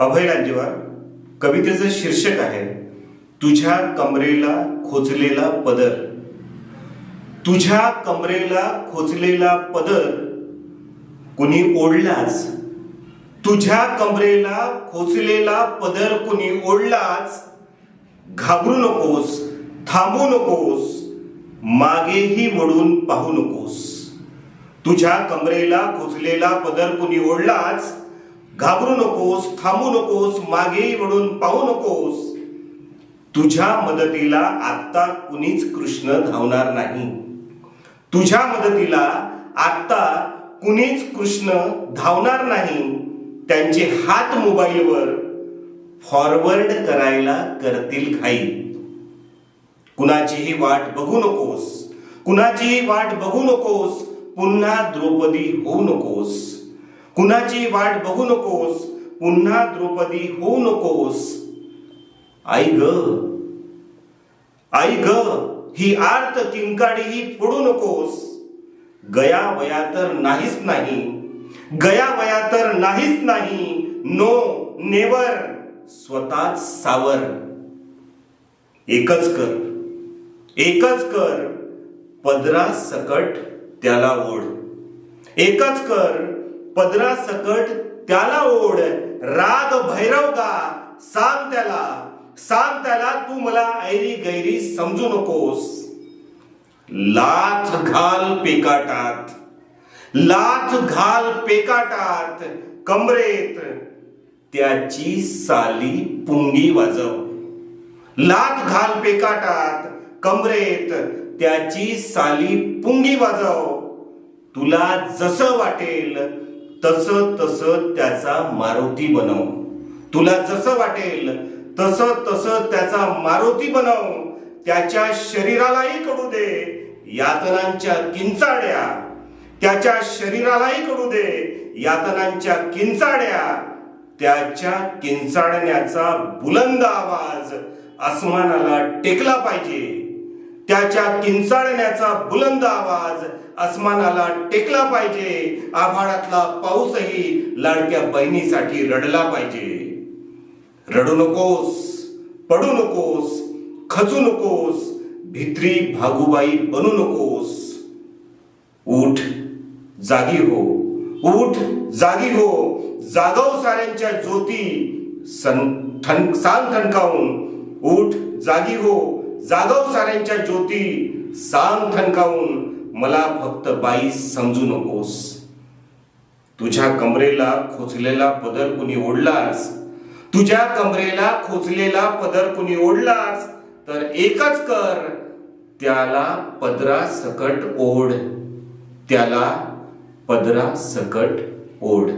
अभय लांजेवार कवितेचं शीर्षक आहे तुझ्या कमरेला खोचलेला पदर. तुझ्या कमरेला खोचलेला पदर कुणी ओढलाच तुझ्या कमरेला खोचलेला पदर कुणी ओढलाच घाबरू नकोस थांबू नकोस मागेही वळून पाहू नकोस. तुझ्या कमरेला खोचलेला पदर कुणी ओढलाच घाबरू नकोस थांबू नकोस मागेही वळून पाहू नकोस. तुझ्या मदतीला आत्ता कुणीच कृष्ण धावणार नाही. तुझ्या मदतीला आत्ता कुणीच कृष्ण धावणार नाही. त्यांचे हात मोबाईलवर फॉरवर्ड करायला करतील घाई. कुणाचीही वाट बघू नकोस कुणाचीही वाट बघू नकोस पुन्हा द्रौपदी होऊ नकोस. कुणाची वाट बघू नकोस पुन्हा द्रौपदी होऊ नकोस. आई ग. आई ग ही आर्त किंकाडी ही फोडू नकोस. गया वया तर नाहीच नाही. गया वया तर नाहीच नाही. नो नेवर स्वतःच सावर. एकच कर. एकच कर. पदरा सकट त्याला ओढ. एकच कर. पदरा सकट त्याला ओढ. राग भैरव गा. सांग त्याला. सांग त्याला तू मला ऐरी गैरी समजू नकोस. लाथ घाल पेकाटात. लाथ घाल पेकाटात. कमरेत. त्याची साली पुंगी वाजव. लाथ घाल पेकाटात. कमरेत. त्याची साली पुंगी वाजव. तुला जसं वाटेल तसं तसं त्याचा मारुती बनव. तुला जसं वाटेल तसं तस त्याचा मारुती बनव. त्याच्या शरीरालाही कडू दे. यातनांच्या किंचाड्या. त्याच्या शरीरालाही कडू दे. यातनांच्या किंचाड्या. त्याच्या किंचाडण्याचा बुलंद आवाज आसमानाला टेकला पाहिजे. त्याच्या किंचाळण्याचा बुलंद आवाज आसमानाला टेकला पाहिजे. आभाळातला पाऊसही लाडक्या बहिणीसाठी रडला पाहिजे. रडू नकोस पडू नकोस खचू नकोस भित्री भागूबाई बनू नकोस. उठ जागी हो उठ जागी हो जागव साऱ्यांच्या ज्योती सन ठन सांग थणकावून उठ जागी हो जागव साऱ्यांच्या ज्योती सांग थणकावून मला फक्त बाई समजू नकोस. तुझ्या कमरेला खोचलेला पदर कुणी ओढलास तुझ्या कमरेला खोचलेला पदर कुणी ओढलास तर एकच कर त्याला पदरा सकट ओढ. त्याला पदरा सकट ओढ.